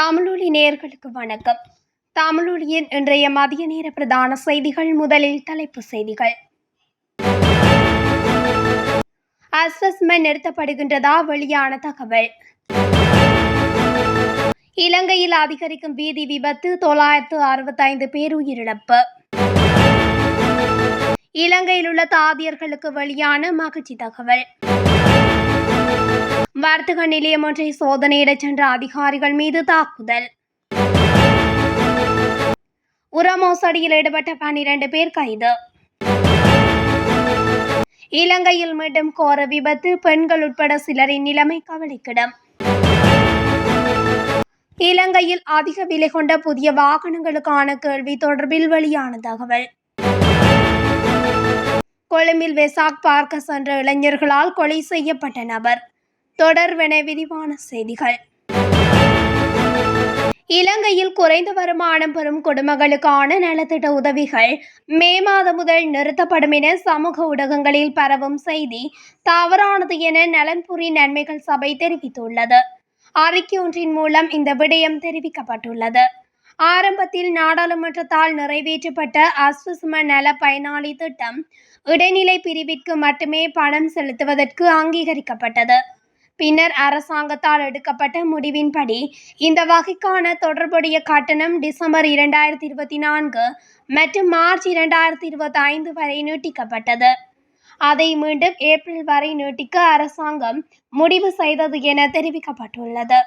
தமிழொலி நேர்களுக்கு வணக்கம். தமிழொலியின் இன்றைய மதிய நேர பிரதான செய்திகள் முதலில் தலைப்பு செய்திகள். அசஸ்மெண்ட் நிறுத்தப்படுகின்றதா வெளியான தகவல். இலங்கையில் அதிகரிக்கும் வீதி விபத்து தொள்ளாயிரத்து அறுபத்தைந்து பேர் உயிரிழப்பு. இலங்கையில் உள்ள தாதியர்களுக்கு வெளியான மகிழ்ச்சி தகவல். வர்த்தக நிலையம் ஒன்றை சோதனையிடச் சென்ற அதிகாரிகள் மீது தாக்குதல். உர மோசடியில் ஈடுபட்ட பனிரெண்டு பேர் கைது. இலங்கையில் மீண்டும் கோர விபத்து பெண்கள் உட்பட சிலரின் நிலைமை கவலைக்கிடம். இலங்கையில் அதிக விலை கொண்ட புதிய வாகனங்களுக்கான கேள்வி தொடர்பில் வெளியான தகவல். கொழும்பில் வெசாக் பார்க்க சென்ற இளைஞர்களால் கொலை செய்யப்பட்ட நபர். தொடர்வென விரிவான செய்திகள். இலங்கையில் குறைந்த வருமானம் பெறும் குடும்பங்களுக்கான நலத்திட்ட உதவிகள் மே மாதம் முதல் நிறுத்தப்படும் என சமூக ஊடகங்களில் பரவும் செய்தி தவறானது என நலன்புரி நன்மைகள் சபை தெரிவித்துள்ளது. அறிக்கை ஒன்றின் மூலம் இந்த விடயம் தெரிவிக்கப்பட்டுள்ளது. ஆரம்பத்தில் நாடாளுமன்றத்தால் நிறைவேற்றப்பட்ட அஸ்வசும நல பயனாளி திட்டம் இடைநிலை பிரிவிற்கு மட்டுமே பணம் செலுத்துவதற்கு அங்கீகரிக்கப்பட்டது. பின்னர் அரசாங்கத்தால் எடுக்கப்பட்ட முடிவின்படி இந்த வகைக்கான தொடர்புடைய கட்டணம் டிசம்பர் இரண்டாயிரத்தி இருபத்தி நான்கு மற்றும் மார்ச் இரண்டாயிரத்தி இருபத்தி ஐந்து வரை நீட்டிக்கப்பட்டது. அதை மீண்டும் ஏப்ரல் வரை நீட்டிக்க அரசாங்கம் முடிவு செய்தது என தெரிவிக்கப்பட்டுள்ளது.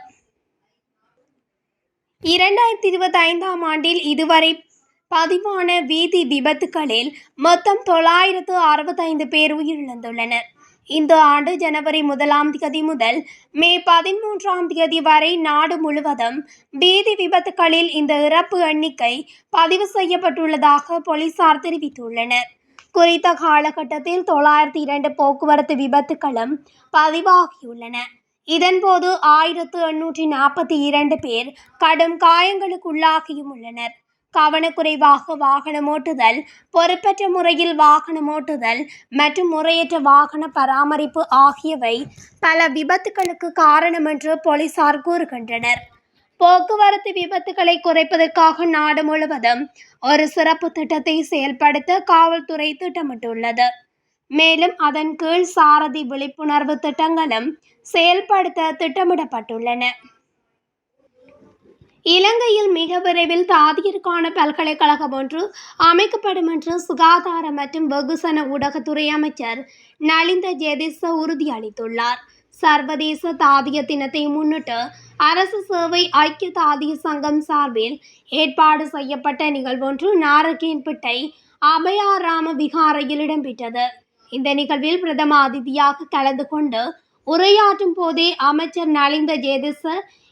இரண்டாயிரத்தி இருபத்தி ஐந்தாம் ஆண்டில் இதுவரை பதிவான வீதி விபத்துகளில் மொத்தம் தொள்ளாயிரத்து அறுபத்தைந்து பேர் உயிரிழந்துள்ளனர். இந்த ஆண்டு ஜனவரி முதலாம் தேதி முதல் மே பதிமூன்றாம் தேதி வரை நாடு முழுவதும் வீதி விபத்துகளில் இந்த இறப்பு எண்ணிக்கை பதிவு செய்யப்பட்டுள்ளதாக போலீசார் தெரிவித்துள்ளனர். குறித்த காலகட்டத்தில் தொள்ளாயிரத்தி இரண்டு போக்குவரத்து விபத்துகளும் பதிவாகியுள்ளன. இதன்போது ஆயிரத்து எண்ணூற்றி நாற்பத்தி இரண்டு பேர் கடும் காயங்களுக்குள்ளாகியும் உள்ளனர் கவனக்குறைவாக வாகனம் ஓட்டுதல் பொறுப்பற்ற முறையில் வாகனம் ஓட்டுதல் மற்றும் முறையற்ற வாகன பராமரிப்பு ஆகியவை பல விபத்துகளுக்கு காரணம் என்று போலீசார் கூறுகின்றனர். போக்குவரத்து விபத்துகளை குறைப்பதற்காக நாடு முழுவதும் ஒரு சிறப்பு திட்டத்தை செயல்படுத்த காவல்துறை திட்டமிட்டுள்ளது. மேலும் அதன் கீழ் சாரதி விழிப்புணர்வு திட்டங்களும் செயல்படுத்த திட்டமிடப்பட்டுள்ளன. இலங்கையில் மிக விரைவில் தாதியருக்கான பல்கலைக்கழகம் ஒன்று அமைக்கப்படும் என்று சுகாதார மற்றும் வெகுசன ஊடகத்துறை அமைச்சர் நலிந்த ஜெதிச உறுதியளித்துள்ளார் சர்வதேச தாதிய தினத்தை முன்னிட்டு அரசு சேவை ஐக்கிய தாதிய சங்கம் சார்பில் ஏற்பாடு செய்யப்பட்ட நிகழ்வொன்று நாரகேன்பேட்டை அபயாராம விகாரையில் இடம்பெற்றது. இந்த நிகழ்வில் பிரதம அதிதியாக கலந்து கொண்டு உரையாற்றும் போதே அமைச்சர் நலிந்த ஜேதிச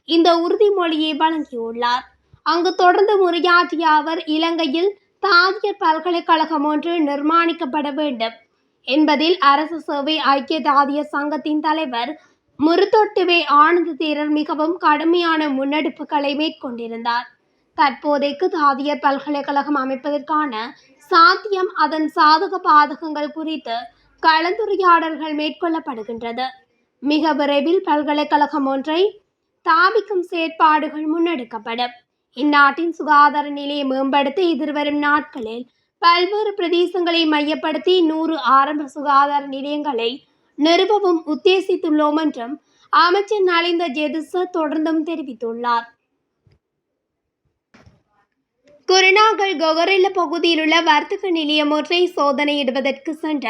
இந்த உறுதிமொழியை வழங்கியுள்ளார். அங்கு தொடர்ந்து உரையாற்றிய அவர் இலங்கையில் தாதியர் பல்கலைக்கழகம் ஒன்று நிர்மாணிக்கப்பட வேண்டும் என்பதில் அரசு சேவை ஐக்கிய தாதிய சங்கத்தின் தலைவர் முருத்தொட்டுவே ஆனந்த தேரர் மிகவும் கடுமையான முன்னெடுப்புகளை மேற்கொண்டிருந்தார். தற்போதைக்கு தாதியர் பல்கலைக்கழகம் அமைப்பதற்கான சாத்தியம் அதன் சாதக பாதகங்கள் குறித்து கலந்துரையாடல்கள் மேற்கொள்ளப்படுகின்றது. மிக விரைவில் பல்கலைக்கழகம் ஒன்றை தாபிக்கும் செயற்பாடுகள் முன்னெடுக்கப்படும். இந்நாட்டின் சுகாதார நிலையை மேம்படுத்த எதிர்வரும் நாட்களில் பல்வேறு பிரதேசங்களை மையப்படுத்தி நூறு ஆரம்ப சுகாதார நிலையங்களை நிறுவவும் உத்தேசித்துள்ளோம் என்றும் அமைச்சர் நலிந்த ஜெதிச தொடர்ந்தும் தெரிவித்துள்ளார். குருநாகல் கொகரெல்ல பகுதியில் உள்ள வர்த்தக நிலையம் ஒன்றை சோதனையிடுவதற்கு சென்ற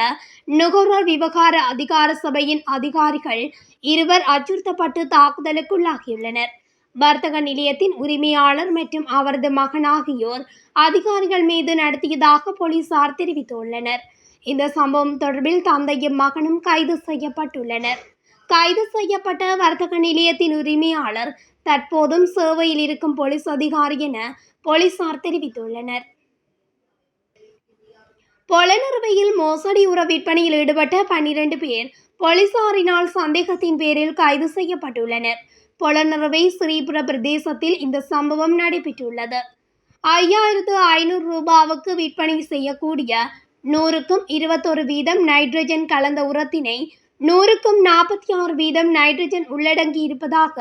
நுகர்வோர் விவகார அதிகார சபையின் அதிகாரிகள் இருவர் அச்சுறுத்தப்பட்டு தாக்குதலுக்குள்ளாகியுள்ளனர். வர்த்தக நிலையத்தின் உரிமையாளர் மற்றும் அவரது மகன் ஆகியோர் அதிகாரிகள் மீது நடத்தியதாக போலீசார் தெரிவித்துள்ளனர். இந்த சம்பவம் தொடர்பில் தந்தையும் மகனும் கைது செய்யப்பட்டுள்ளனர். கைது செய்யப்பட்ட வர்த்தக நிலையத்தின் உரிமையாளர் தற்போதும் சேவையில் இருக்கும் போலீஸ் அதிகாரி என போலீசார் தெரிவித்துள்ளனர். பொலனறுவையில் மோசடி உர விற்பனையில் ஈடுபட்ட பன்னிரண்டு பேர் போலீசாரினால் சந்தேகத்தின் பேரில் கைது செய்யப்பட்டுள்ளனர். பொலனறுவை ஸ்ரீபுர பிரதேசத்தில் இந்த சம்பவம் நடைபெற்றுள்ளது. ஐயாயிரத்து ஐநூறு ரூபாவுக்கு விற்பனை செய்யக்கூடிய நூறுக்கும் இருபத்தொரு வீதம் நைட்ரஜன் கலந்த உரத்தினை நூறுக்கும் நாற்பத்தி ஆறு வீதம் நைட்ரஜன் உள்ளடங்கி இருப்பதாக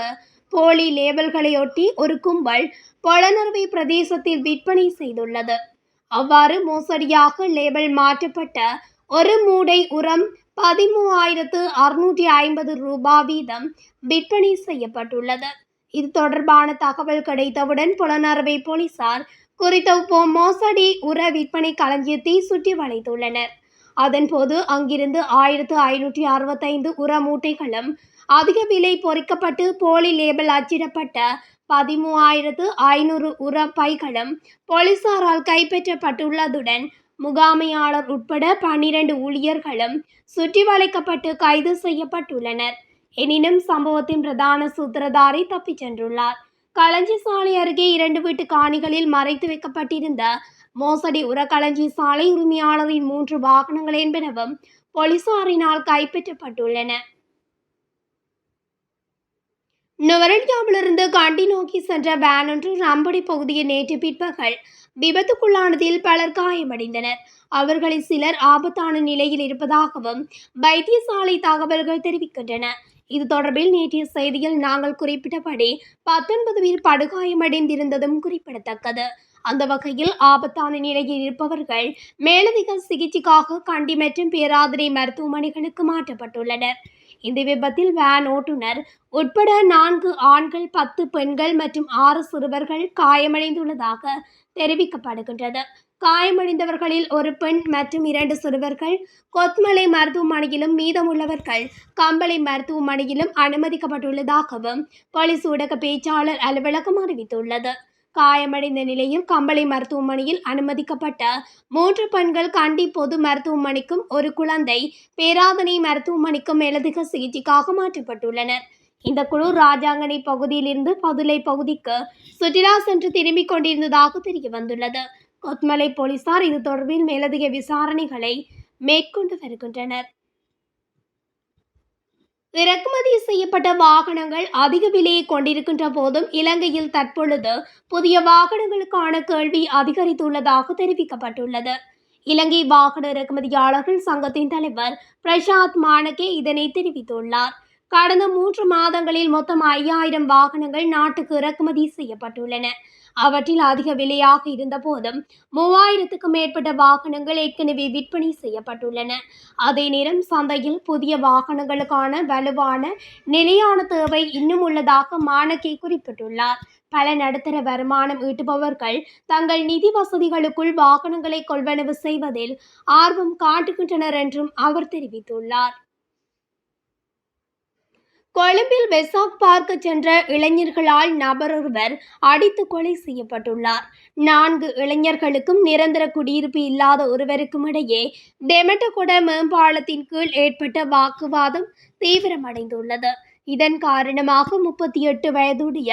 போலி லேபல்களையொட்டி ஒரு கும்பல் பொலனறுவை பிரதேசத்தில் விற்பனை செய்துள்ளது. அவ்வாறு மோசடியாக லேபிள் மாற்றப்பட்ட ஒரு மூடை உரம் பதிமூவாயிரத்து அறுநூற்றி ஐம்பது ரூபாய் வீதம் விற்பனை செய்யப்பட்டுள்ளது. இது தொடர்பான தகவல் கிடைத்தவுடன் புலனறுவை போலீசார் குறித்த போ- மோசடி உர விற்பனை களஞ்சியத்தை சுற்றி வளைத்துள்ளனர். அதன்போது அங்கிருந்து ஆயிரத்து ஐநூற்றி அறுபத்தைந்து உர மூட்டைகளும் அதிக விலை பொறிக்கப்பட்டு போலி லேபிள் அச்சிடப்பட்ட பதிமூவாயிரத்து ஐநூறு உர பைகளும் போலீசாரால் கைப்பற்றப்பட்டுள்ளதுடன் முகாமையாளர் உட்பட பன்னிரண்டு ஊழியர்களும் சுற்றி வளைக்கப்பட்டு கைது செய்யப்பட்டுள்ளனர். எனினும் சம்பவத்தின் பிரதான சூத்திரதாரி தப்பிச் சென்றுள்ளார். களஞ்சி சாலை அருகே இரண்டு வீட்டு காணிகளில் மறைத்து வைக்கப்பட்டிருந்த மோசடி உரக்களஞ்சி சாலை உரிமையாளரின் மூன்று வாகனங்கள் என்பனவும் போலீசாரினால் கைப்பற்றப்பட்டுள்ளன. நுவரெலியாவிலிருந்து கண்டி நோக்கி சென்ற வேன் ஒன்று ரம்படி பகுதியில் நேற்று பிற்பகல் விபத்துக்குள்ளானதில் பலர் காயமடைந்தனர். அவர்களில் சிலர் ஆபத்தான நிலையில் இருப்பதாகவும் வைத்தியசாலை தகவல்கள் தெரிவிக்கின்றன. இது தொடர்பில் நேற்றைய செய்தியில் நாங்கள் குறிப்பிட்டபடி பத்தொன்பது பேர் படுகாயமடைந்திருந்ததும் குறிப்பிடத்தக்கது. அந்த வகையில் ஆபத்தான நிலையில் இருப்பவர்கள் மேலதிக சிகிச்சைக்காக கண்டி மற்றும் பேராதனை மருத்துவமனைகளுக்கு மாற்றப்பட்டுள்ளனர். இந்த விபத்தில் வேன் ஓட்டுநர் உட்பட நான்கு ஆண்கள் பத்து பெண்கள் மற்றும் ஆறு சிறுவர்கள் காயமடைந்துள்ளதாக தெரிவிக்கப்படுகின்றது. காயமடைந்தவர்களில் ஒரு பெண் மற்றும் இரண்டு சிறுவர்கள். கொத்மலை மருத்துவமனையிலும் மீதமுள்ளவர்கள் கம்பளை மருத்துவமனையிலும் அனுமதிக்கப்பட்டுள்ளதாகவும் போலீஸ் ஊடக பேச்சாளர் அலுவலகம் அறிவித்துள்ளது. காயமடைந்த நிலையில் கம்பளை மருத்துவமனையில் அனுமதிக்கப்பட்ட மூன்று பெண்கள் கண்டி பொது மருத்துவமனைக்கும் ஒரு குழந்தை பேராதனை மருத்துவமனைக்கும் மேலதிக சிகிச்சைக்காக மாற்றப்பட்டுள்ளனர். இந்த குழு ராஜாங்கனை பகுதியிலிருந்து பதுளை பகுதிக்கு சுற்றுலா சென்று திரும்பிக் கொண்டிருந்ததாக தெரிய வந்துள்ளது கொத்மலை போலீசார் இது தொடர்பில் மேலதிக விசாரணைகளை மேற்கொண்டு வருகின்றனர். இறக்குமதி செய்யப்பட்ட வாகனங்கள் அதிக விலையை கொண்டிருக்கின்ற போதும் இலங்கையில் தற்பொழுது புதிய வாகனங்களுக்கான கேள்வி அதிகரித்துள்ளதாக தெரிவிக்கப்பட்டுள்ளது. இலங்கை வாகன இறக்குமதியாளர்கள் சங்கத்தின் தலைவர் பிரசாத் மானகே இதனை தெரிவித்துள்ளார். கடந்த மூன்று மாதங்களில் மொத்தம் ஐயாயிரம் வாகனங்கள் நாட்டுக்கு இறக்குமதி செய்யப்பட்டுள்ளன. அவற்றில் அதிக விலையாக இருந்த போதும் மூவாயிரத்துக்கும் மேற்பட்ட வாகனங்கள் ஏற்கனவே விற்பனை செய்யப்பட்டுள்ளன. அதே நேரம் சந்தையில் புதிய வாகனங்களுக்கான வலுவான நிலையான தேவை இன்னும் உள்ளதாக மானகே குறிப்பிட்டுள்ளார். பல நடுத்தர வருமானம் ஈட்டுபவர்கள் தங்கள் நிதி வசதிகளுக்குள் வாகனங்களை கொள்வனவு செய்வதில் ஆர்வம் காட்டுகின்றனர் என்றும் அவர் தெரிவித்துள்ளார். கொழும்பில் வெசாக் பார்க்க சென்ற இளைஞர்களால் நபரொருவர் அடித்து கொலை செய்யப்பட்டுள்ளார். நான்கு இளைஞர்களுக்கும் நிரந்தர குடியிருப்பு இல்லாத ஒருவருக்கும் இடையே டெமட்டகுட மேம்பாலத்தின் கீழ் ஏற்பட்ட வாக்குவாதம் தீவிரமடைந்துள்ளது. இதன் காரணமாக முப்பத்தி எட்டு வயதுடைய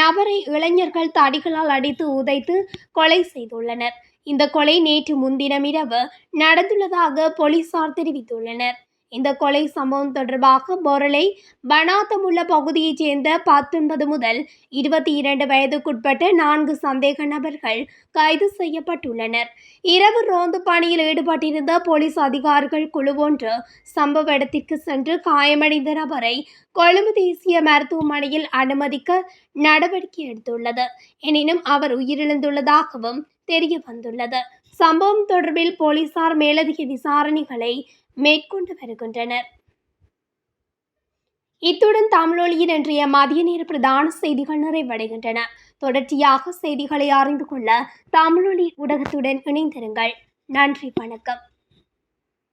நபரை இளைஞர்கள் தடிகளால் அடித்து உதைத்து கொலை செய்துள்ளனர். இந்த கொலை நேற்று முன்தினம் இரவு நடந்துள்ளதாக போலீசார் தெரிவித்துள்ளனர். இந்த கொலை சம்பவம் தொடர்பாக பொருளை பனாத்தமுள்ள பகுதியைச் சேர்ந்த பத்தொன்பது முதல் இருபத்தி இரண்டு வயதுக்குட்பட்ட நான்கு சந்தேக நபர்கள் கைது செய்யப்பட்டுள்ளனர். இரவு ரோந்து பணியில் ஈடுபட்டிருந்த போலீஸ் அதிகாரிகள் குழு ஒன்று சம்பவ இடத்திற்கு சென்று காயமடைந்த நபரை கொழும்பு தேசிய மருத்துவமனையில் அனுமதிக்க நடவடிக்கை எடுத்துள்ளது. எனினும் அவர் உயிரிழந்துள்ளதாகவும் தெரிய வந்துள்ளது சம்பவம் தொடர்பில் போலீசார் மேலதிக விசாரணைகளை மேற்கொண்டு வருகின்றனர். இத்துடன் தமிழொலியின் இன்றைய மதிய நேர பிரதான செய்திகள் நிறைவடைகின்றன. தொடர்ச்சியாக செய்திகளை அறிந்து கொள்ள தமிழொலி ஊடகத்துடன் இணைந்திருங்கள். நன்றி வணக்கம்.